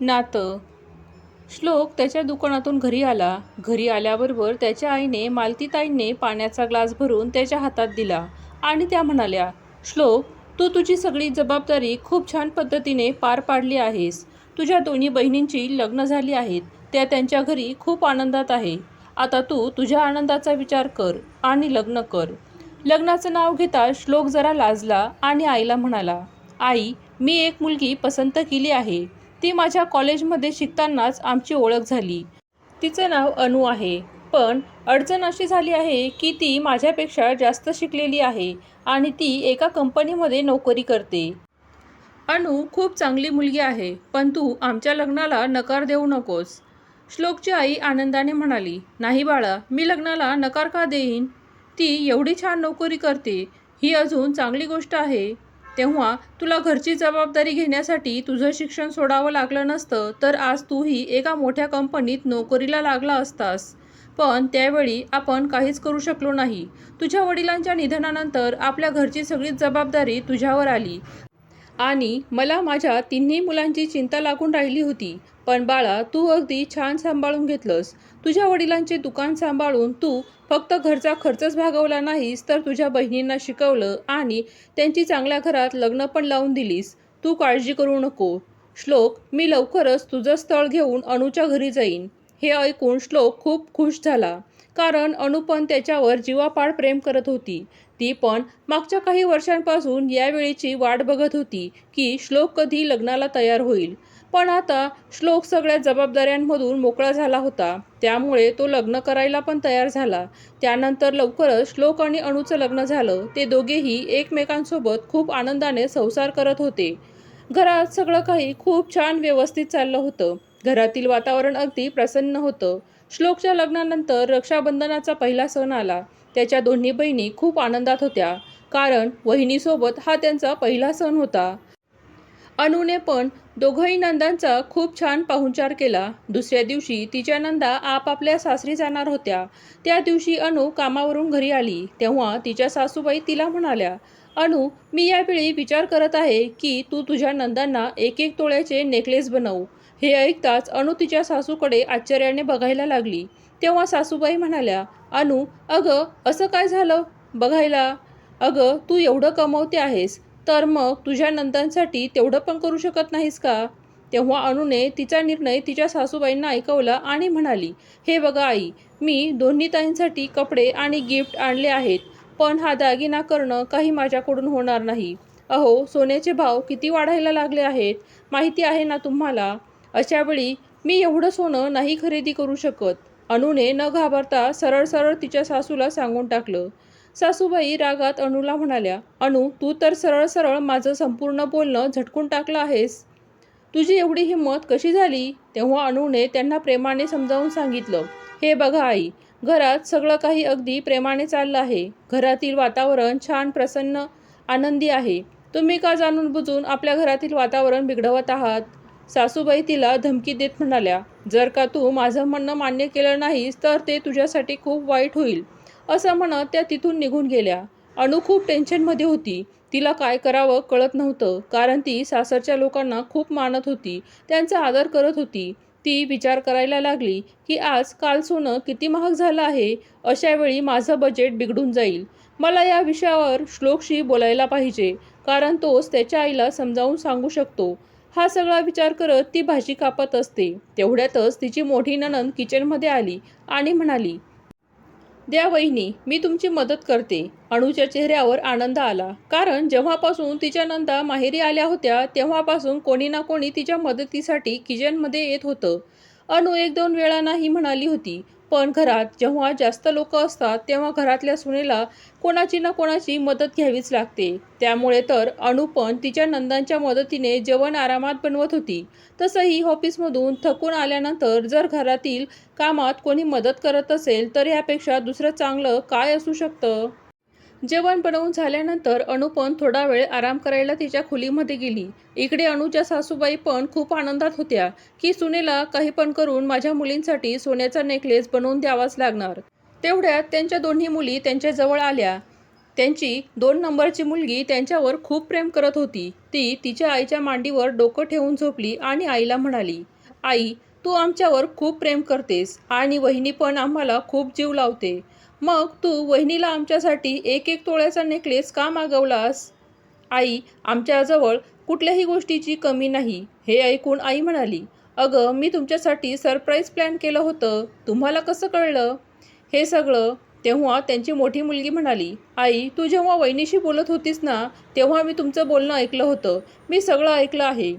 नातं. श्लोक त्याच्या दुकानातून घरी आला. घरी आल्याबरोबर त्याच्या आईने मालतीताईंनी पाण्याचा ग्लास भरून त्याच्या हातात दिला आणि त्या म्हणाल्या श्लोक तू तुझी सगळी जबाबदारी खूप छान पद्धतीने पार पाडली आहेस. तुझ्या दोन्ही बहिणींची लग्न झाली आहेत. त्या त्यांच्या घरी खूप आनंदात आहे. आता तू तुझ्या आनंदाचा विचार कर आणि लग्न कर. लग्नाचं नाव घेता श्लोक जरा लाजला आणि आईला म्हणाला आई मी एक मुलगी पसंत केली आहे. ती माझ्या कॉलेजमध्ये शिकतानाच आमची ओळख झाली. तिचं नाव अनु आहे. पण अडचण अशी झाली आहे की ती माझ्यापेक्षा जास्त शिकलेली आहे आणि ती एका कंपनीमध्ये नोकरी करते. अनु खूप चांगली मुलगी आहे पण तू आमच्या लग्नाला नकार देऊ नकोस. श्लोकची आई आनंदाने म्हणाली नाही बाळा मी लग्नाला नकार का देईन? ती एवढी छान नोकरी करते ही अजून चांगली गोष्ट आहे. तेव्हा तुला घरची जबाबदारी घेण्यासाठी तुझं शिक्षण सोडावं लागलं नसतं तर आज तूही एका मोठ्या कंपनीत नोकरीला लागला असतास. पण त्यावेळी आपण काहीच करू शकलो नाही. तुझ्या वडिलांच्या निधनानंतर आपल्या घरची सगळी जबाबदारी तुझ्यावर आली. आणि मला माझ्या तिन्ही मुलांची चिंता लागून राहिली होती. पण बाळा तू अगदी छान सांभाळून घेतलंस. तुझ्या वडिलांचे दुकान सांभाळून तू फक्त घरचा खर्चच भागवला नाहीस तर तुझ्या बहिणींना शिकवलं आणि त्यांची चांगल्या घरात लग्न पण लावून दिलीस. तू काळजी करू नको. श्लोक मी लवकरच तुझं स्थळ घेऊन अणूच्या घरी जाईन. हे ऐकून श्लोक खूप खुश झाला. कारण अनुपन त्याच्यावर जीवापाड प्रेम करत होती. ती पण मागच्या काही वर्षांपासून यावेळीची वाट बघत होती की श्लोक कधी लग्नाला तयार होईल. पण आता श्लोक सगळ्या जबाबदाऱ्यांमधून मोकळा झाला होता. त्यामुळे तो लग्न करायला पण तयार झाला. त्यानंतर लवकरच श्लोक आणि अणूचं लग्न झालं. ते दोघेही एकमेकांसोबत खूप आनंदाने संसार करत होते. घरात सगळं काही खूप छान व्यवस्थित चाललं होतं. घरातील वातावरण अगदी प्रसन्न होतं. श्लोकच्या लग्नानंतर रक्षाबंधनाचा पहिला सण आला. त्याच्या दोन्ही बहिणी खूप आनंदात होत्या. कारण वहिनीसोबत हा त्यांचा पहिला सण होता. अनुने पण दोघंही नंदांचा खूप छान पाहुणचार केला. दुसऱ्या दिवशी तिच्या नंदा आपापल्या सासरी जाणार होत्या. त्या दिवशी अनु कामावरून घरी आली. तेव्हा तिच्या सासूबाई तिला म्हणाल्या अनु मी यावेळी विचार करत आहे की तू तुझ्या नंदांना एक एक तोळ्याचे नेकलेस बनवू. हे ऐकताच अनु तिच्या सासूकडे आश्चर्याने बघायला लागली. तेव्हा सासूबाई म्हणाल्या अनु अगं असं काय झालं? बघायला. अगं तू एवढं कमवते आहेस तर मग तुझ्या नंदांसाठी तेवढं पण करू शकत नाहीस का? तेव्हा अनुने तिचा निर्णय तिच्या सासूबाईंना ऐकवला आणि म्हणाली हे बघा आई मी दोन्ही ताईंसाठी कपडे आणि गिफ्ट आणले आहेत पण हा दागिना करणं काही माझ्याकडून होणार नाही. अहो सोन्याचे भाव किती वाढायला लागले आहेत? माहिती आहे ना तुम्हाला? अशावेळी मी एवढं सोनं नाही खरेदी करू शकत. अनुने न घाबरता सरळ सरळ तिच्या सासूला सांगून टाकलं. सासूबाई रागात अणूला म्हणाल्या अणू तू तर सरळ सरळ माझं संपूर्ण बोलणं झटकून टाकलं आहेस. तुझी एवढी हिंमत कशी झाली? तेव्हा अणूने त्यांना प्रेमाने समजावून सांगितलं हे बघा आई घरात सगळं काही अगदी प्रेमाने चाललं आहे. घरातील वातावरण छान प्रसन्न आनंदी आहे. तुम्ही का जाणून बुजून आपल्या घरातील वातावरण बिघडवत आहात? सासूबाई तिला धमकी देत म्हणाल्या जर का तू माझं म्हणणं मान्य केलं नाहीस तर ते तुझ्यासाठी खूप वाईट होईल. असं म्हणत त्या तिथून निघून गेल्या. अणू खूप टेन्शनमध्ये होती. तिला काय करावं कळत नव्हतं कारण ती सासरच्या लोकांना खूप मानत होती. त्यांचा आदर करत होती. ती विचार करायला लागली की आज काल सोनं किती महाग झालं आहे? अशा वेळी माझं बजेट बिघडून जाईल. मला या विषयावर श्लोकशी बोलायला पाहिजे कारण तोच त्याच्या आईला समजावून सांगू शकतो. हा सगळा विचार करत ती भाजी कापत असते. तेवढ्यातच तिची मोठी ननंद किचनमध्ये आली आणि म्हणाली द्या वहिनी मी तुमची मदत करते. अणूच्या चेहऱ्यावर आनंद आला. कारण जेव्हापासून तिच्या नंदा माहेरी आल्या होत्या तेव्हापासून कोणी ना कोणी तिच्या मदतीसाठी किचनमध्ये येत होतं. अणू एक दोन वेळा नाही म्हणाली होती. पण घरात जेव्हा जास्त लोक असतात तेव्हा घरातल्या सुनेला कोणाची ना कोणाची मदत घ्यावीच लागते. त्यामुळे तर अनुपण तिच्या नंदांच्या मदतीने जेवण आरामात बनवत होती. तसंही ऑफिसमधून थकून आल्यानंतर जर घरातील कामात कोणी मदत करत असेल तर यापेक्षा दुसरं चांगलं काय असू शकतं? जेवण बनवून झाल्यानंतर अणू पण थोडा वेळ आराम करायला तिच्या खोलीमध्ये गेली. इकडे अणूच्या सासूबाई पण खूप आनंदात होत्या की सुनेला काही पण करून माझ्या मुलींसाठी सोन्याचा नेकलेस बनवून द्यावाच लागणार. तेवढ्यात त्यांच्या दोन्ही मुली त्यांच्याजवळ आल्या. त्यांची दोन नंबरची मुलगी त्यांच्यावर खूप प्रेम करत होती. ती तिच्या आईच्या मांडीवर डोकं ठेवून झोपली आणि आईला म्हणाली आई तू आमच्यावर खूप प्रेम करतेस आणि वहिनी पण आम्हाला खूप जीव लावते. मग तू वहिनीला आमच्यासाठी एक एक तोळ्याचा नेकलेस का मागवलास? आई आमच्याजवळ कुठल्याही गोष्टीची कमी नाही हे ऐकून आई म्हणाली. अगं मी तुमच्यासाठी सरप्राईज प्लॅन केलं होतं. तुम्हाला कसं कळलं? हे सगळं तेव्हा त्यांची मोठी मुलगी म्हणाली. आई तू जेव्हा वहिनीशी बोलत होतीस ना तेव्हा मी तुमचं बोलणं ऐकलं होतं. मी सगळं ऐकलं आहे.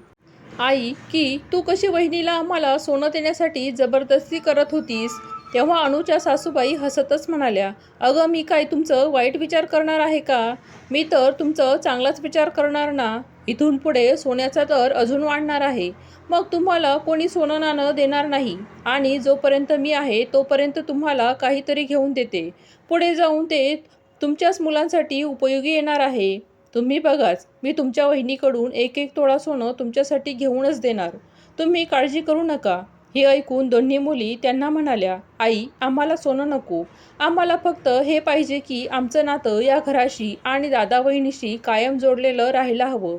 आई की तू कशी वहिनीला आम्हाला सोनं देण्यासाठी जबरदस्ती करत होतीस? तेव्हा अनुच्या सासूबाई हसतच म्हणाल्या अगं मी काय तुमचं वाईट विचार करणार आहे का? मी तर तुमचं चांगलाच विचार करणार ना. इथून पुढे सोन्याचा दर अजून वाढणार आहे. मग तुम्हाला कोणी सोनं नाणं देणार नाही. आणि जोपर्यंत मी आहे तोपर्यंत तुम्हाला काहीतरी घेऊन देते. पुढे जाऊन ते तुमच्याच मुलांसाठी उपयोगी येणार आहे. तुम्ही बघाच मी तुमच्या वहिनीकडून एक एक तोळा सोनं तुमच्यासाठी घेऊनच देणार. तुम्ही काळजी करू नका. हे ऐकून दोन्ही मुली त्यांना म्हणाल्या आई आम्हाला सोनं नको. आम्हाला फक्त हे पाहिजे की आमचं नातं या घराशी आणि दादा वहिनीशी कायम जोडलेलं राहायला हवं.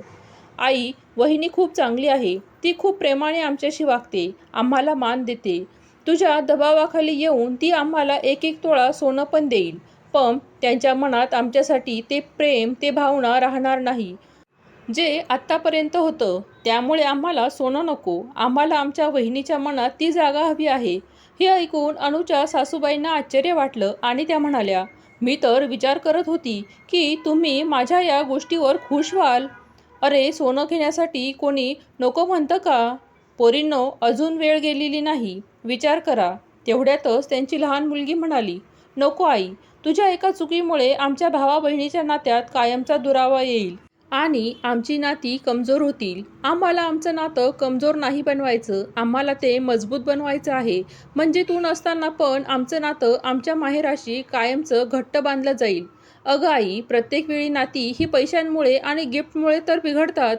आई वहिनी खूप चांगली आहे. ती खूप प्रेमाने आमच्याशी वागते. आम्हाला मान देते. तुझ्या दबावाखाली येऊन ती आम्हाला एक एक तोळा सोनं पण देईल. पण त्यांच्या मनात आमच्यासाठी ते प्रेम ते भावना राहणार नाही. जे आत्तापर्यंत होतं त्यामुळे आम्हाला सोनं नको. आम्हाला आमच्या वहिनीच्या मनात ती जागा हवी आहे. हे ऐकून अनुच्या सासूबाईंना आश्चर्य वाटलं आणि त्या म्हणाल्या मी तर विचार करत होती की तुम्ही माझ्या या गोष्टीवर खुश व्हाल. अरे सोनं घेण्यासाठी कोणी नको म्हणतं का? पोरींनो अजून वेळ गेलेली नाही. विचार करा. तेवढ्यातच त्यांची लहान मुलगी म्हणाली नको आई तुझ्या एका चुकीमुळे आमच्या भावा बहिणीच्या नात्यात कायमचा दुरावा येईल. आणि आमची नाती कमजोर होतील. आम्हाला आमचं नातं कमजोर नाही बनवायचं. आम्हाला ते मजबूत बनवायचं आहे. म्हणजे तू नसताना पण आमचं नातं आमच्या माहेराशी कायमचं घट्ट बांधलं जाईल. अगं आई प्रत्येक वेळी नाती ही पैशांमुळे आणि गिफ्टमुळे तर बिघडतात.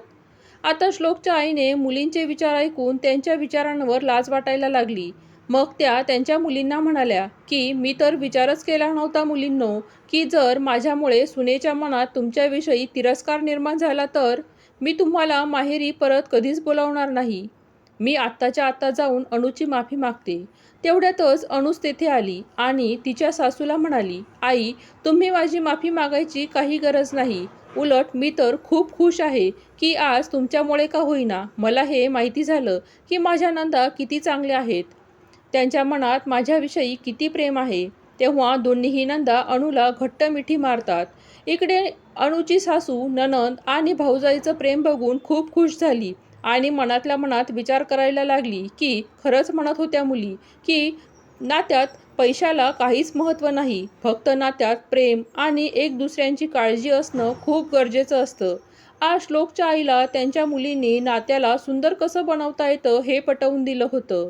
आता श्लोकच्या आईने मुलींचे विचार ऐकून त्यांच्या विचारांवर लाज वाटायला लागली. मग त्या त्यांच्या मुलींना म्हणाल्या की मी तर विचारच केला नव्हता मुलींनो की जर माझ्यामुळे सुनेच्या मनात तुमच्याविषयी तिरस्कार निर्माण झाला तर मी तुम्हाला माहेरी परत कधीच बोलावणार नाही. मी आत्ताच्या आत्ता जाऊन अणूची माफी मागते. तेवढ्यातच अणूच तेथे आली आणि तिच्या सासूला म्हणाली आई तुम्ही माझी माफी मागायची काही गरज नाही. उलट मी तर खूप खुश आहे की आज तुमच्यामुळे का होईना. मला हे माहिती झालं की माझ्या नंदा किती चांगल्या आहेत. त्यांच्या मनात माझ्याविषयी किती प्रेम आहे तेव्हा दोन्हीही नंदा अणूला घट्ट मिठी मारतात. इकडे अणूची सासू ननंद आणि भाऊजाईचं प्रेम बघून खूप खुश झाली आणि मनातल्या मनात विचार करायला लागली की खरंच म्हणत होत्या मुली की नात्यात पैशाला काहीच महत्त्व नाही फक्त नात्यात प्रेम आणि एक दुसऱ्यांची काळजी असणं खूप गरजेचं असतं. आज श्लोकच्या आईला त्यांच्या मुलींनी नात्याला सुंदर कसं बनवता येतं हे पटवून दिलं होतं.